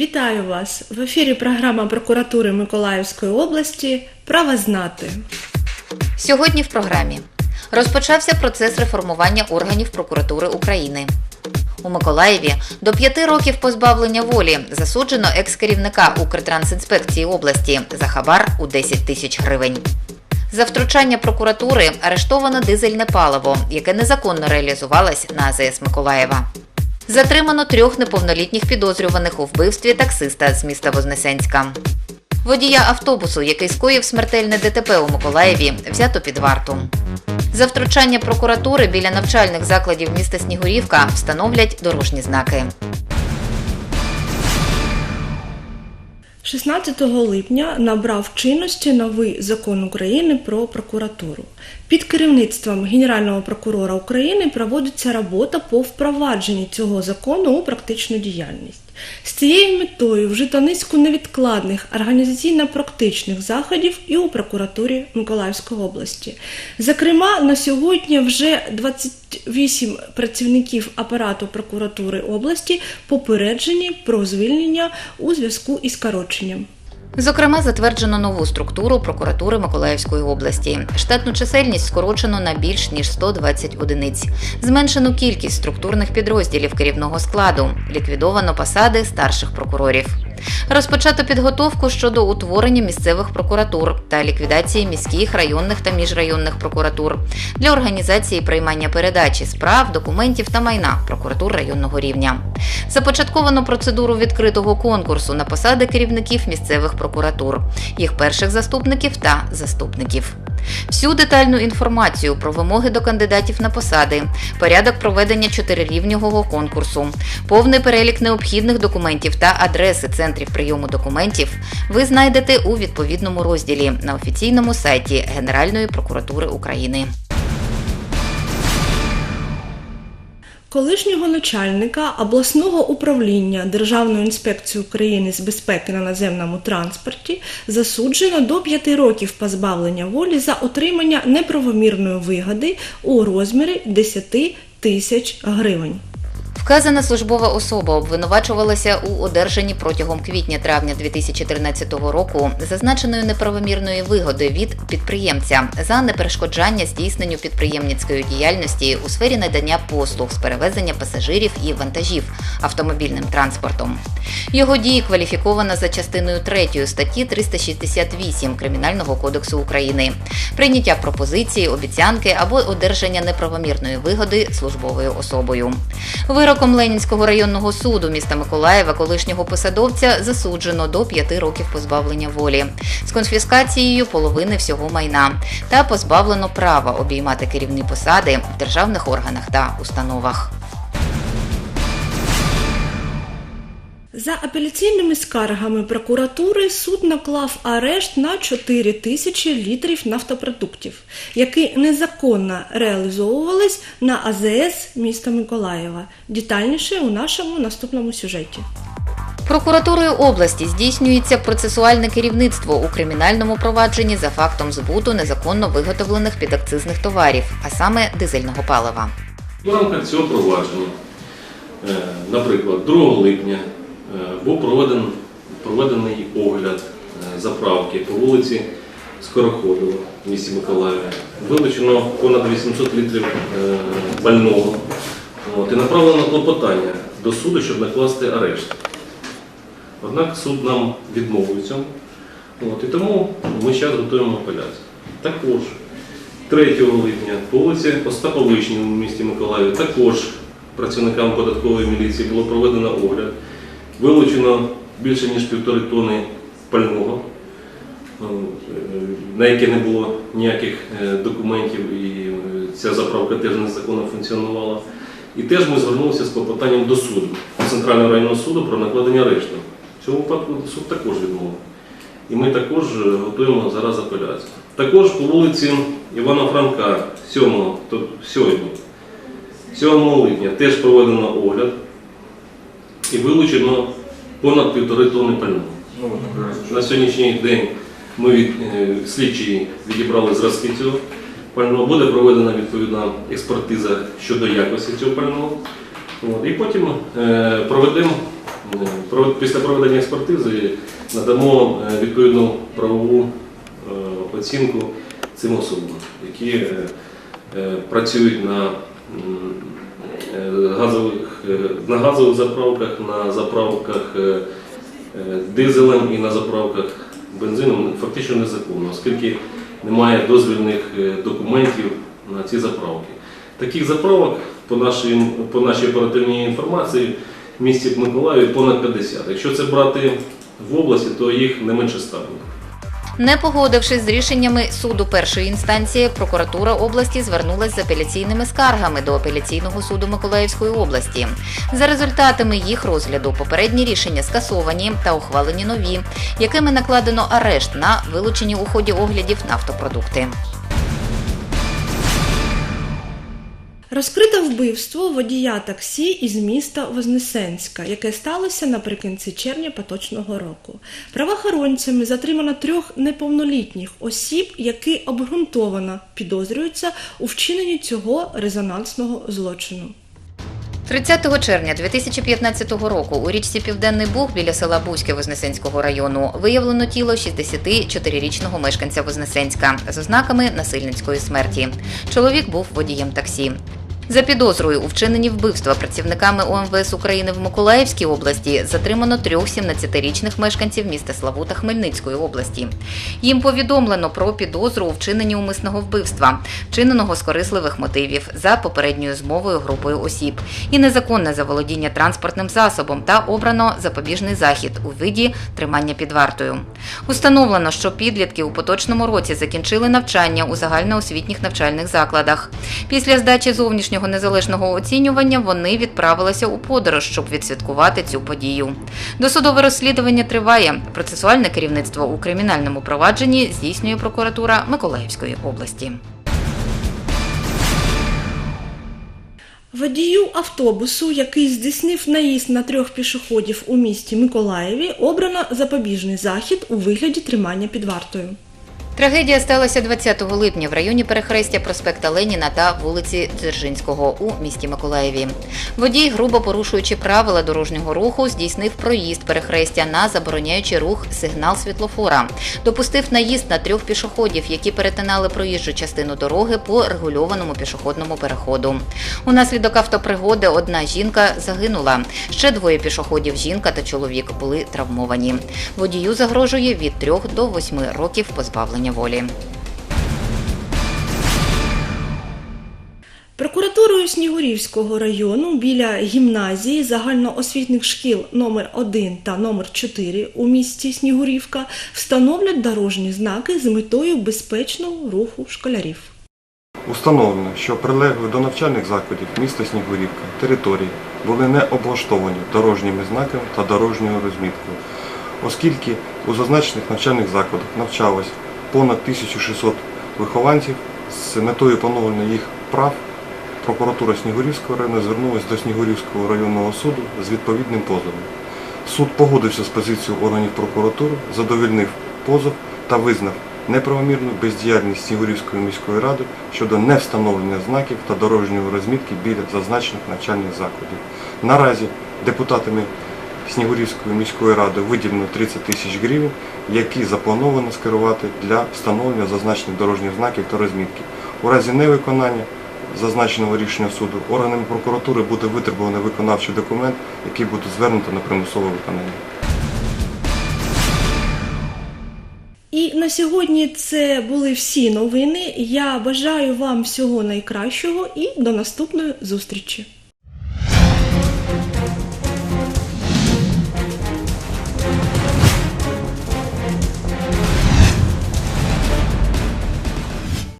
Вітаю вас! В ефірі програма прокуратури Миколаївської області Право знати. Сьогодні в програмі розпочався процес реформування органів прокуратури України. У Миколаєві до п'яти років позбавлення волі засуджено екс-керівника Укртрансінспекції області за хабар у 10 тисяч гривень. За втручання прокуратури арештовано дизельне паливо, яке незаконно реалізувалось на АЗС Миколаєва. Затримано трьох неповнолітніх підозрюваних у вбивстві таксиста з міста Вознесенська. Водія автобусу, який скоїв смертельне ДТП у Миколаєві, взято під варту. За втручання прокуратури біля навчальних закладів міста Снігурівка встановлять дорожні знаки. 16 липня набрав чинності новий закон України про прокуратуру. Під керівництвом Генерального прокурора України проводиться робота по впровадженні цього закону у практичну діяльність. З цією метою вжито низку невідкладних організаційно-практичних заходів і у прокуратурі Миколаївської області. Зокрема, на сьогодні вже 28 працівників апарату прокуратури області попереджені про звільнення у зв'язку із скороченням. Зокрема, затверджено нову структуру прокуратури Миколаївської області. Штатну чисельність скорочено на більш ніж 120 одиниць. Зменшено кількість структурних підрозділів керівного складу. Ліквідовано посади старших прокурорів. Розпочато підготовку щодо утворення місцевих прокуратур та ліквідації міських, районних та міжрайонних прокуратур для організації приймання передачі справ, документів та майна прокуратур районного рівня. Започатковано процедуру відкритого конкурсу на посади керівників місцевих прокуратур, їх перших заступників та заступників. Всю детальну інформацію про вимоги до кандидатів на посади, порядок проведення чотирирівнього конкурсу, повний перелік необхідних документів та адреси центрів прийому документів ви знайдете у відповідному розділі на офіційному сайті Генеральної прокуратури України. Колишнього начальника обласного управління Державної інспекції України з безпеки на наземному транспорті засуджено до 5 років позбавлення волі за отримання неправомірної вигоди у розмірі 10 тисяч гривень. Вказана службова особа обвинувачувалася у одержанні протягом квітня-травня 2013 року зазначеної неправомірної вигоди від підприємця за неперешкоджання здійсненню підприємницької діяльності у сфері надання послуг з перевезення пасажирів і вантажів автомобільним транспортом. Його дії кваліфіковано за частиною 3 статті 368 Кримінального кодексу України. Прийняття пропозиції, обіцянки або одержання неправомірної вигоди службовою особою. Вироком Ленінського районного суду міста Миколаєва колишнього посадовця засуджено до 5 років позбавлення волі з конфіскацією половини всього майна та позбавлено права обіймати керівні посади в державних органах та установах. За апеляційними скаргами прокуратури суд наклав арешт на 4 тисячі літрів нафтопродуктів, які незаконно реалізовувались на АЗС міста Миколаєва. Детальніше у нашому наступному сюжеті. Прокуратурою області здійснюється процесуальне керівництво у кримінальному провадженні за фактом збуту незаконно виготовлених підакцизних товарів, а саме дизельного палива. В рамках цього провадження, е, наприклад, 2 липня був проведен, проведений огляд е, заправки по вулиці Скороходова в місті Миколаєві. Вилучено понад 800 літрів е, пального і направлено клопотання до суду, щоб накласти арешт. Однак суд нам відмовив в цьому. І тому ми зараз готуємо апеляцію. Також 3 липня по вулиці Остапа Вишні в місті Миколаєві також працівникам податкової міліції було проведено огляд. Вилучено більше ніж півтори тони пального, е, на яке не було ніяких е, документів, і е, ця заправка теж незаконно функціонувала. І теж ми звернулися з клопотанням до суду, до Центрального районного суду про накладення арешту. В цьому випадку суд також відмовив. І ми також готуємо зараз апеляцію. Також по вулиці Івана Франка 7, тобто сьогодні, 7 липня теж проведено огляд і вилучено понад півтори тонни пального. На сьогоднішній день ми від, е, слідчі відібрали зразки цього пального. Буде проведена відповідна експертиза щодо якості цього пального. От, і потім е, проведемо е, після проведення експертизи надамо відповідну правову оцінку цим особам, які працюють на на газових заправках, на заправках е, е, дизелем і на заправках бензином фактично незаконно, оскільки немає дозвільних е, документів на ці заправки. Таких заправок по, нашій, по нашій оперативній інформації в місті Миколаїві понад 50. Якщо це брати в області, то їх не менше 100 буде. Не погодившись з рішеннями суду першої інстанції, прокуратура області звернулася з апеляційними скаргами до апеляційного суду Миколаївської області. За результатами їх розгляду попередні рішення скасовані та ухвалені нові, якими накладено арешт на вилучені у ході оглядів нафтопродукти. Розкрите вбивство водія таксі із міста Вознесенська, яке сталося наприкінці червня поточного року. Правоохоронцями затримано трьох неповнолітніх осіб, які обґрунтовано підозрюються у вчиненні цього резонансного злочину. 30 червня 2015 року у річці Південний Буг біля села Бузьке Вознесенського району виявлено тіло 64-річного мешканця Вознесенська з ознаками насильницької смерті. Чоловік був водієм таксі. За підозрою у вчиненні вбивства працівниками ОМВС України в Миколаївській області затримано трьох 17-річних мешканців міста Славута Хмельницької області. Їм повідомлено про підозру у вчиненні умисного вбивства, вчиненого з корисливих мотивів за попередньою змовою групою осіб, і незаконне заволодіння транспортним засобом та обрано запобіжний захід у виді тримання під вартою. Установлено, що підлітки у поточному році закінчили навчання у загальноосвітніх навчальних закладах. Після здачі зовнішнього незалежного оцінювання вони відправилися у подорож, щоб відсвяткувати цю подію. Досудове розслідування триває. Процесуальне керівництво у кримінальному провадженні здійснює прокуратура Миколаївської області. Водію автобусу, який здійснив наїзд на трьох пішоходів у місті Миколаєві, обрано запобіжний захід у вигляді тримання під вартою. Трагедія сталася 20 липня в районі перехрестя проспекта Леніна та вулиці Дзержинського у місті Миколаєві. Водій, грубо порушуючи правила дорожнього руху, здійснив проїзд перехрестя на забороняючий рух сигнал світлофора. Допустив наїзд на трьох пішоходів, які перетинали проїжджу частину дороги по регульованому пішохідному переходу. Унаслідок автопригоди одна жінка загинула. Ще двоє пішоходів, жінка та чоловік, були травмовані. Водію загрожує від 3 до 8 років позбавлення волі. Прокуратурою Снігурівського району біля гімназії загальноосвітніх шкіл номер 1 та номер 4 у місті Снігурівка встановлять дорожні знаки з метою безпечного руху школярів. Установлено, що прилеглі до навчальних закладів міста Снігурівка території були не облаштовані дорожніми знаками та дорожньою розміткою, оскільки у зазначених навчальних закладах навчалось понад 1600 вихованців з метою поновлення їх прав. Прокуратура Снігурівського району звернулася до Снігурівського районного суду з відповідним позовом. Суд погодився з позицією органів прокуратури, задовільнив позов та визнав неправомірну бездіяльність Снігурівської міської ради щодо невстановлення знаків та дорожньої розмітки біля зазначених навчальних закладів. Наразі депутатами Снігурівської міської ради виділено 30 тисяч гривень, які заплановано скерувати для встановлення зазначених дорожніх знаків та розмітки. У разі невиконання зазначеного рішення суду органами прокуратури буде витребуваний виконавчий документ, який буде звернуто на примусове виконання. І на сьогодні це були всі новини. Я бажаю вам всього найкращого і до наступної зустрічі.